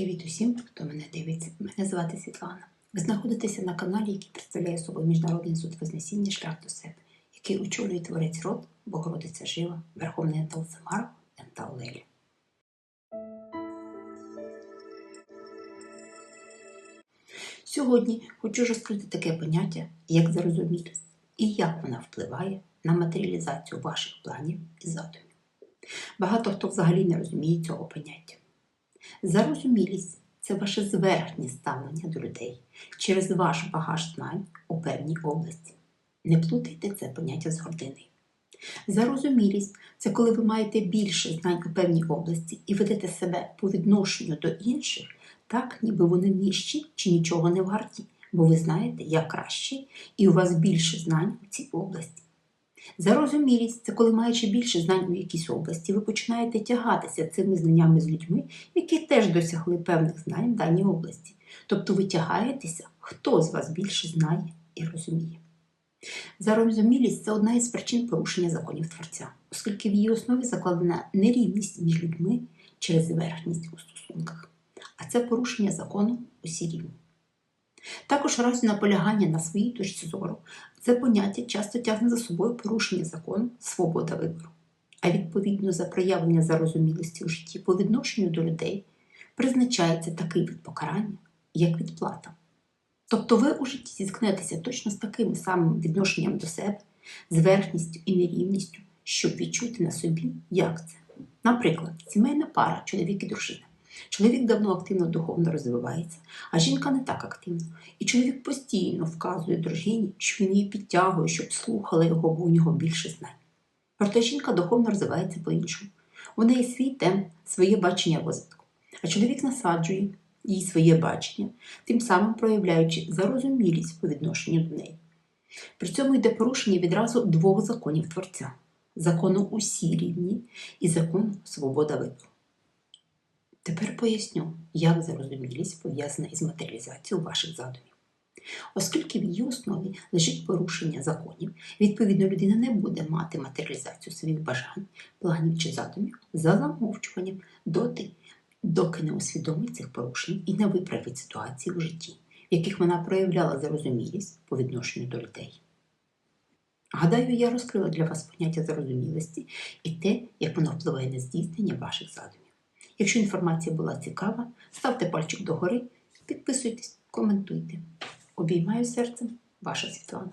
Привіт усім, хто мене дивиться. Мене звати Світлана. Ви знаходитеся на каналі, який представляє собою Міжнародний суд Вознесіння Шлях до себе, який очолює творець род, Богородиця Жива, Верховний Ентал Самаров, Ентал Лелі. Сьогодні хочу розкрити таке поняття, як зарозумілість, і як вона впливає на матеріалізацію ваших планів і задумів. Багато хто взагалі не розуміє цього поняття. Зарозумілість це ваше зверхнє ставлення до людей через ваш багаж знань у певній області. Не плутайте це поняття з гординою. Зарозумілість це коли ви маєте більше знань у певній області і ведете себе по відношенню до інших, так ніби вони нижчі чи нічого не варті, бо ви знаєте, як краще, і у вас більше знань у цій області. Зарозумілість це коли, маючи більше знань у якійсь області, ви починаєте тягатися цими знаннями з людьми, які теж досягли певних знань в даній області. Тобто ви тягаєтеся, хто з вас більше знає і розуміє. Зарозумілість це одна із причин порушення законів Творця, оскільки в її основі закладена нерівність між людьми через зверхність у стосунках, а це порушення закону усі рівні. Також разі наполягання на своїй точці зору це поняття часто тягне за собою порушення закону свобода вибору. А відповідно за проявлення зарозумілості у житті по відношенню до людей призначається такий від покарання, як відплата. Тобто ви у житті зіткнетеся точно з таким самим відношенням до себе, зверхністю і нерівністю, щоб відчути на собі, як це. Наприклад, сімейна пара, чоловік і дружина. Чоловік давно активно духовно розвивається, а жінка не так активно. І чоловік постійно вказує дружині, що він її підтягує, щоб слухала його, бо у нього більше знань. Проте жінка духовно розвивається по-іншому. У неї свій темп, своє бачення розвитку. А чоловік насаджує їй своє бачення, тим самим проявляючи зарозумілість по відношенню до неї. При цьому йде порушення відразу двох законів Творця закону усі рівні і закону свобода вибору. Тепер поясню, як зарозумілість пов'язана із матеріалізацією ваших задумів. Оскільки в її основі лежить порушення законів, відповідно, людина не буде мати матеріалізацію своїх бажань, планів чи задумів за замовчуванням доти, доки не усвідомить цих порушень і не виправить ситуації у житті, в яких вона проявляла зарозумілість по відношенню до людей. Гадаю, я розкрила для вас поняття зарозумілості і те, як воно впливає на здійснення ваших задумів. Якщо інформація була цікава, ставте пальчик догори, підписуйтесь, коментуйте. Обіймаю серцем, ваша Світлана.